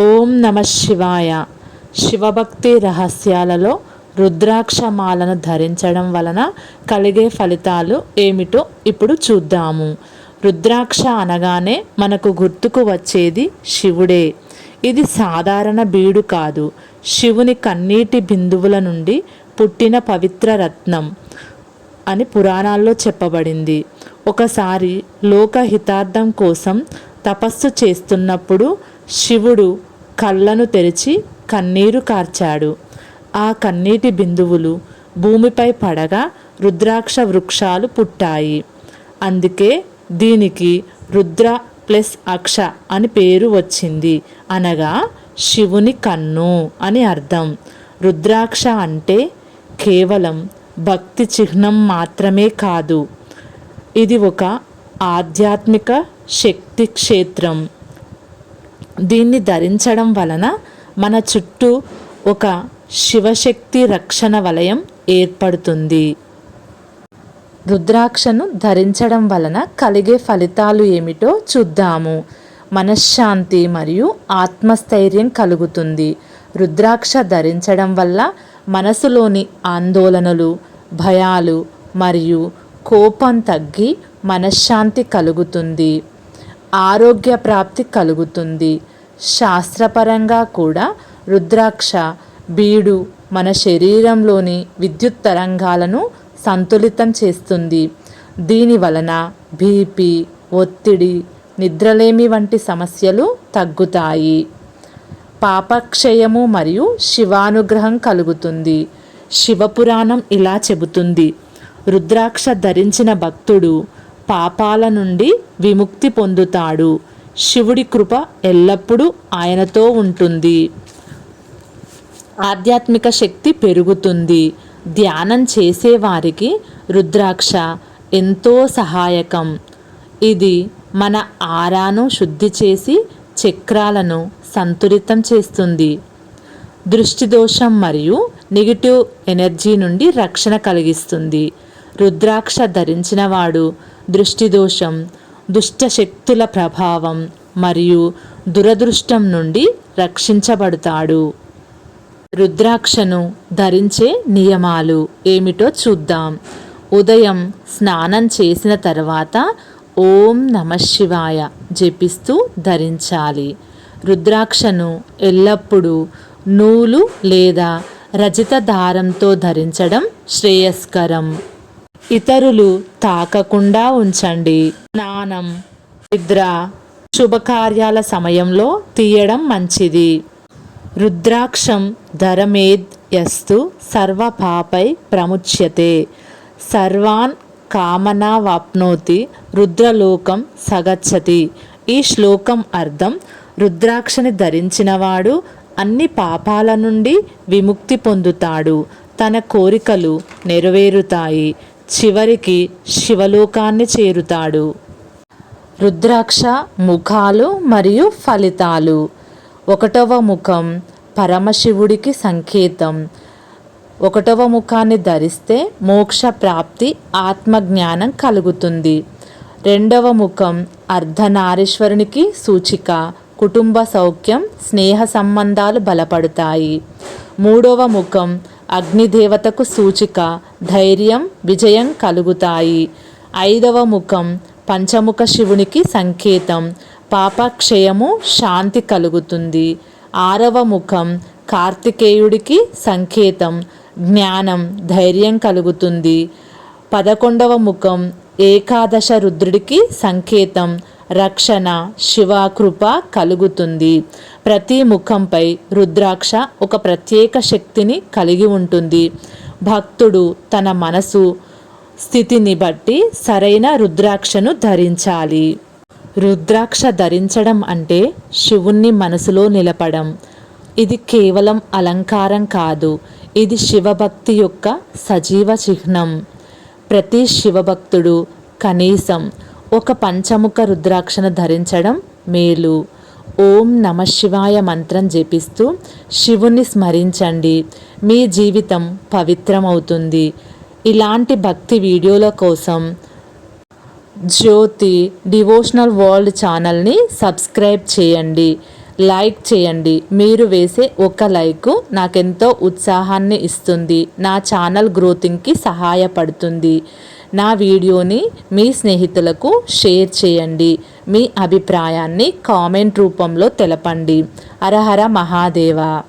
ఓం నమ శివాయ. శివభక్తి రహస్యాలలో రుద్రాక్షమాలను ధరించడం వలన కలిగే ఫలితాలు ఏమిటో ఇప్పుడు చూద్దాము. రుద్రాక్ష అనగానే మనకు గుర్తుకు వచ్చేది శివుడే. ఇది సాధారణ బీడు కాదు. శివుని కన్నీటి బిందువుల నుండి పుట్టిన పవిత్ర రత్నం అని పురాణాల్లో చెప్పబడింది. ఒకసారి లోకహితార్థం కోసం తపస్సు చేస్తున్నప్పుడు శివుడు కళ్ళను తెరిచి కన్నీరు కార్చాడు. ఆ కన్నీటి బిందువులు భూమిపై పడగా రుద్రాక్ష వృక్షాలు పుట్టాయి. అందుకే దీనికి రుద్ర ప్లస్ అక్ష అని పేరు వచ్చింది. అనగా శివుని కన్ను అని అర్థం. రుద్రాక్ష అంటే కేవలం భక్తి చిహ్నం మాత్రమే కాదు. ఇది ఒక ఆధ్యాత్మిక శక్తి క్షేత్రం. దీన్ని ధరించడం వలన మన చుట్టూ ఒక శివశక్తి రక్షణ వలయం ఏర్పడుతుంది. రుద్రాక్షను ధరించడం వలన కలిగే ఫలితాలు ఏమిటో చూద్దాము. మనశ్శాంతి మరియు ఆత్మస్థైర్యం కలుగుతుంది. రుద్రాక్ష ధరించడం వల్ల మనసులోని ఆందోళనలు భయాలు మరియు కోపం తగ్గి మనశ్శాంతి కలుగుతుంది. ఆరోగ్య ప్రాప్తి కలుగుతుంది. శాస్త్రపరంగా కూడా రుద్రాక్ష బీడు మన శరీరంలోని విద్యుత్ తరంగాలను సంతులితం చేస్తుంది. దీని వలన బీపీ ఒత్తిడి నిద్రలేమి వంటి సమస్యలు తగ్గుతాయి. పాపక్షయము మరియు శివానుగ్రహం కలుగుతుంది. శివపురాణం ఇలా చెబుతుంది. రుద్రాక్ష ధరించిన భక్తుడు పాపాల నుండి విముక్తి పొందుతాడు. శివుడి కృప ఎల్లప్పుడూ ఆయనతో ఉంటుంది. ఆధ్యాత్మిక శక్తి పెరుగుతుంది. ధ్యానం చేసేవారికి రుద్రాక్ష ఎంతో సహాయకం. ఇది మన ఆరాను శుద్ధి చేసి చక్రాలను సంతులితం చేస్తుంది. దృష్టి దోషం మరియు నెగిటివ్ ఎనర్జీ నుండి రక్షణ కలిగిస్తుంది. రుద్రాక్ష ధరించినవాడు దృష్టిదోషం దృష్టి దోషం దుష్ట శక్తుల ప్రభావం మరియు దురదృష్టం నుండి రక్షించబడతాడు. రుద్రాక్షను ధరించే నియమాలు ఏమిటో చూద్దాం. ఉదయం స్నానం చేసిన తర్వాత ఓం నమ శివాయ జపిస్తూ ధరించాలి. రుద్రాక్షను ఎల్లప్పుడూ నూలు లేదా రజిత దారంతో ధరించడం శ్రేయస్కరం. ఇతరులు తాకకుండా ఉంచండి. స్నానం నిద్ర శుభకార్యాల సమయంలో తీయడం మంచిది. రుద్రాక్షం ధరమేద్ యస్తు సర్వపాపై ప్రముచ్యతే. సర్వాన్ కామనా వాప్నోతి రుద్రలోకం సగచ్చతి. ఈ శ్లోకం అర్థం రుద్రాక్షని ధరించినవాడు అన్ని పాపాల నుండి విముక్తి పొందుతాడు. తన కోరికలు నెరవేరుతాయి. చివరికి శివలోకాన్ని చేరుతాడు. రుద్రాక్ష ముఖాలు మరియు ఫలితాలు. ఒకటవ ముఖం పరమశివుడికి సంకేతం. ఒకటవ ముఖాన్ని ధరిస్తే మోక్ష ప్రాప్తి ఆత్మజ్ఞానం కలుగుతుంది. రెండవ ముఖం అర్ధనారీశ్వరునికి సూచిక. కుటుంబ సౌఖ్యం స్నేహ సంబంధాలు బలపడతాయి. మూడవ ముఖం అగ్నిదేవతకు సూచిక ధైర్యం విజయం కలుగుతాయి. ఐదవ ముఖం పంచముఖ శివునికి సంకేతం పాపక్షయము శాంతి కలుగుతుంది. ఆరవ ముఖం కార్తికేయుడికి సంకేతం జ్ఞానం ధైర్యం కలుగుతుంది. పదకొండవ ముఖం ఏకాదశ రుద్రుడికి సంకేతం రక్షణ శివకృప కలుగుతుంది. ప్రతి ముఖంపై రుద్రాక్ష ఒక ప్రత్యేక శక్తిని కలిగి ఉంటుంది. భక్తుడు తన మనసు స్థితిని బట్టి సరైన రుద్రాక్షను ధరించాలి. రుద్రాక్ష ధరించడం అంటే శివుణ్ణి మనసులో నిలపడం. ఇది కేవలం అలంకారం కాదు ఇది శివభక్తి యొక్క సజీవ చిహ్నం. ప్రతి శివభక్తుడు కనీసం ఒక పంచముఖ రుద్రాక్షను ధరించడం మేలు. ఓం నమ శివాయ మంత్రం జపిస్తూ శివుని స్మరించండి. మీ జీవితం పవిత్రమవుతుంది. ఇలాంటి భక్తి వీడియోల కోసం జ్యోతి డివోషనల్ వరల్డ్ ఛానల్ని సబ్స్క్రైబ్ చేయండి. లైక్ చేయండి. మీరు వేసే ఒక లైక్ నాకెంతో ఉత్సాహాన్ని ఇస్తుంది. నా ఛానల్ గ్రోతింగ్కి సహాయపడుతుంది. నా వీడియోని మీ స్నేహితులకు షేర్ చేయండి. మీ అభిప్రాయాన్ని కామెంట్ రూపంలో తెలపండి. అరహర మహాదేవ.